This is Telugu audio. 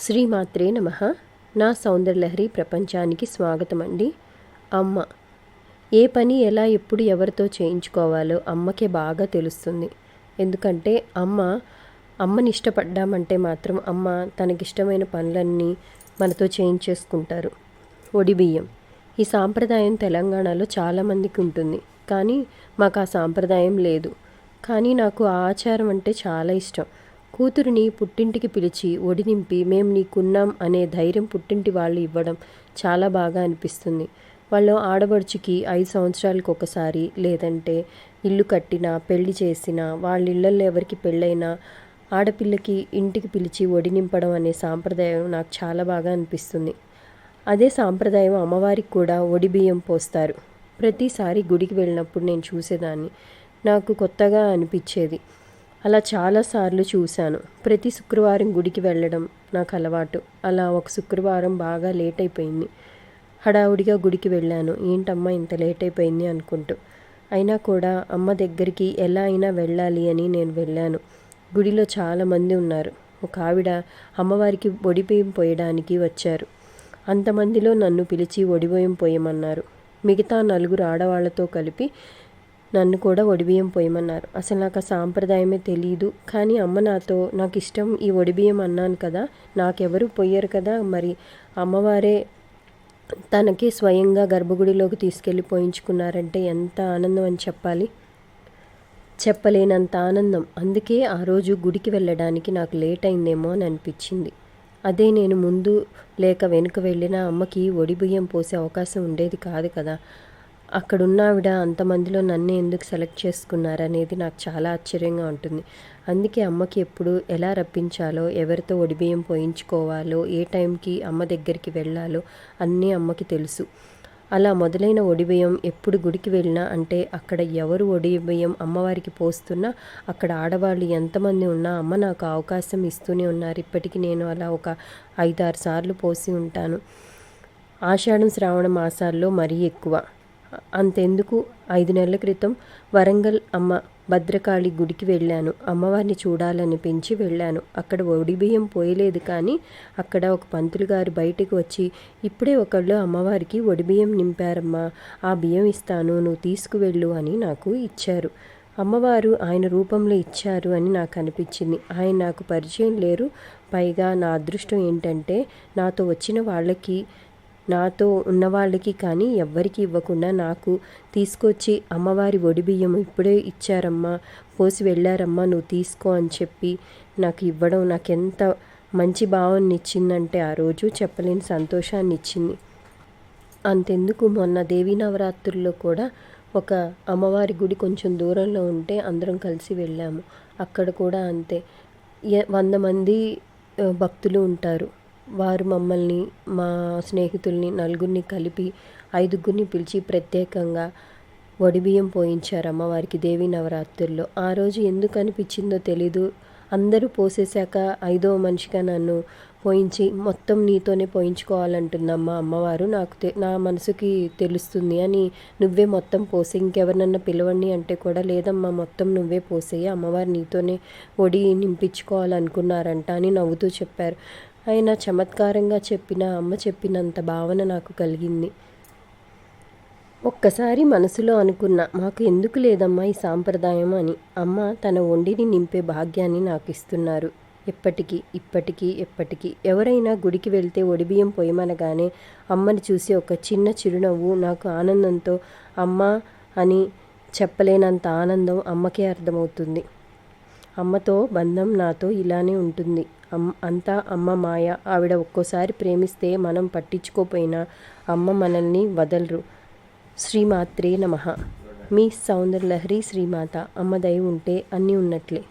శ్రీమాత్రే నమ. నా సౌందర్యలహరి ప్రపంచానికి స్వాగతం అండి అమ్మ ఏ పని ఎలా ఎప్పుడు ఎవరితో చేయించుకోవాలో అమ్మకే బాగా తెలుస్తుంది. ఎందుకంటే అమ్మ అమ్మని ఇష్టపడ్డామంటే మాత్రం అమ్మ తనకిష్టమైన పనులన్నీ మనతో చేయించేసుకుంటారు. ఒడి బియ్యం. ఈ సాంప్రదాయం తెలంగాణలో చాలామందికి ఉంటుంది. కానీ మాకు ఆ సాంప్రదాయం లేదు. కానీ నాకు ఆ ఆచారం అంటే చాలా ఇష్టం. కూతురిని పుట్టింటికి పిలిచి ఒడి నింపి మేము నీకున్నాం అనే ధైర్యం పుట్టింటి వాళ్ళు ఇవ్వడం చాలా బాగా అనిపిస్తుంది. వాళ్ళు ఆడబడుచుకి ఐదు సంవత్సరాలకు ఒకసారి లేదంటే ఇల్లు కట్టినా పెళ్ళి చేసినా వాళ్ళ ఇళ్ళల్లో ఎవరికి పెళ్ళైనా ఆడపిల్లకి ఇంటికి పిలిచి ఒడి నింపడం అనే సాంప్రదాయం నాకు చాలా బాగా అనిపిస్తుంది. అదే సాంప్రదాయం అమ్మవారికి కూడా ఒడి బియ్యం పోస్తారు. ప్రతిసారి గుడికి వెళ్ళినప్పుడు నేను చూసేదాన్ని. నాకు కొత్తగా అనిపించేది. అలా చాలాసార్లు చూశాను. ప్రతి శుక్రవారం గుడికి వెళ్ళడం నాకు అలవాటు. అలా ఒక శుక్రవారం బాగా లేట్ అయిపోయింది. హడావుడిగా గుడికి వెళ్ళాను. ఏంటమ్మా ఇంత లేట్ అయిపోయింది అనుకుంటూ. అయినా కూడా అమ్మ దగ్గరికి ఎలా అయినా వెళ్ళాలి అని నేను వెళ్ళాను. గుడిలో చాలామంది ఉన్నారు. ఒక ఆవిడ అమ్మవారికి ఒడిపోయం పోయడానికి వచ్చారు. అంతమందిలో నన్ను పిలిచి ఒడిపోయం పోయమన్నారు. మిగతా నలుగురు ఆడవాళ్ళతో కలిపి నన్ను కూడా ఒడిబియ్యం పోయమన్నారు. అసలు నాకు ఆ సాంప్రదాయమే తెలియదు కానీ అమ్మ నాతో నాకు ఇష్టం ఈ ఒడిబియ్యం అన్నాను కదా నాకెవరు పోయారు కదా మరి అమ్మవారే తనకి స్వయంగా గర్భగుడిలోకి తీసుకెళ్ళి పోయించుకున్నారంటే ఎంత ఆనందం అని చెప్పాలి? చెప్పలేనంత ఆనందం. అందుకే ఆ రోజు గుడికి వెళ్ళడానికి నాకు లేట్ అయిందేమో అని అనిపించింది. అదే నేను ముందు లేక వెనుక వెళ్ళిన అమ్మకి ఒడిబియ్యం పోసే అవకాశం ఉండేది కాదు కదా. అక్కడున్న ఆవిడ అంతమందిలో నన్ను ఎందుకు సెలెక్ట్ చేసుకున్నారనేది నాకు చాలా ఆశ్చర్యంగా ఉంటుంది. అందుకే అమ్మకి ఎప్పుడు ఎలా రప్పించాలో ఎవరితో ఒడిబియ్యం పోయించుకోవాలో ఏ టైంకి అమ్మ దగ్గరికి వెళ్ళాలో అన్నీ అమ్మకి తెలుసు. అలా మొదలైన ఒడిబియ్యం ఎప్పుడు గుడికి వెళ్ళినా అంటే అక్కడ ఎవరు ఒడిబియ్యం అమ్మవారికి పోస్తున్నా అక్కడ ఆడవాళ్ళు ఎంతమంది ఉన్నా అమ్మ నాకు అవకాశం ఇస్తూనే ఉన్నారు. ఇప్పటికీ నేను అలా ఒక ఐదారు సార్లు పోసి ఉంటాను. ఆషాఢం శ్రావణ మాసాల్లో మరీ ఎక్కువ. అంతెందుకు ఐదు నెలల క్రితం వరంగల్ అమ్మ భద్రకాళి గుడికి వెళ్ళాను. అమ్మవారిని చూడాలనిపించి వెళ్ళాను. అక్కడ ఒడి బియ్యం పోయలేదు కానీ అక్కడ ఒక పంతులు గారు బయటికి వచ్చి ఇప్పుడే ఒకళ్ళు అమ్మవారికి ఒడి బియ్యం నింపారమ్మా ఆ బియ్యం ఇస్తాను నువ్వు తీసుకువెళ్ళు అని నాకు ఇచ్చారు. అమ్మవారు ఆయన రూపంలో ఇచ్చారు అని నాకు అనిపించింది. ఆయన నాకు పరిచయం లేరు. పైగా నా అదృష్టం ఏంటంటే నాతో వచ్చిన వాళ్ళకి నాతో ఉన్నవాళ్ళకి కానీ ఎవ్వరికి ఇవ్వకుండా నాకు తీసుకొచ్చి అమ్మవారి ఒడి బియ్యం ఇప్పుడే ఇచ్చారమ్మా పోసి వెళ్ళారమ్మా నువ్వు తీసుకో అని చెప్పి నాకు ఇవ్వడం నాకు ఎంత మంచి భావాన్ని ఇచ్చిందంటే ఆ రోజు చెప్పలేని సంతోషాన్ని ఇచ్చింది అంతెందుకు? మొన్న దేవీ నవరాత్రుల్లో కూడా ఒక అమ్మవారి గుడి కొంచెం దూరంలో ఉంటే అందరం కలిసి వెళ్ళాము. అక్కడ కూడా అంతే. వంద మంది భక్తులు ఉంటారు. వారు మమ్మల్ని మా స్నేహితుల్ని నలుగురిని కలిపి ఐదుగురిని పిలిచి ప్రత్యేకంగా వడిబియ్యం పోయించారు అమ్మవారికి దేవి నవరాత్రుల్లో. ఆ రోజు ఎందుకు అనిపించిందో తెలీదు. అందరూ పోసేశాక ఐదో మనిషిగా నన్ను పోయించి మొత్తం నీతోనే పోయించుకోవాలంటుందమ్మా అమ్మవారు నాకు తె నా మనసుకి తెలుస్తుంది అని నువ్వే మొత్తం పోసి ఇంకెవరినన్నా పిలవండి అంటే కూడా లేదమ్మా మొత్తం నువ్వే పోసేయి అమ్మవారు నీతోనే ఒడి నింపించుకోవాలనుకున్నారంట అని నవ్వుతూ చెప్పారు. ఆయన చమత్కారంగా చెప్పిన అమ్మ చెప్పినంత భావన నాకు కలిగింది. ఒక్కసారి మనసులో అనుకున్న మాకు ఎందుకు లేదమ్మా ఈ సాంప్రదాయం అని. అమ్మ తన వండిని నింపే భాగ్యాన్ని నాకు ఇస్తున్నారు ఎప్పటికీ ఇప్పటికీ ఎప్పటికీ. ఎవరైనా గుడికి వెళ్తే ఒడిబియ్యం పొయ్యమనగానే అమ్మని చూసి ఒక చిన్న చిరునవ్వు నాకు ఆనందంతో అమ్మ అని చెప్పలేనంత ఆనందం అమ్మకే అర్థమవుతుంది. అమ్మతో బంధం నాతో ఇలానే ఉంటుంది. అంతా అమ్మ మాయ. ఆవిడ ఒక్కోసారి ప్రేమిస్తే మనం పట్టించుకోపోయినా అమ్మ మనల్ని వదలరు. శ్రీమాత్రే నమ. మీ సౌందర్యలహరి శ్రీమాత అమ్మ దయ ఉంటే అన్నీ ఉన్నట్లే.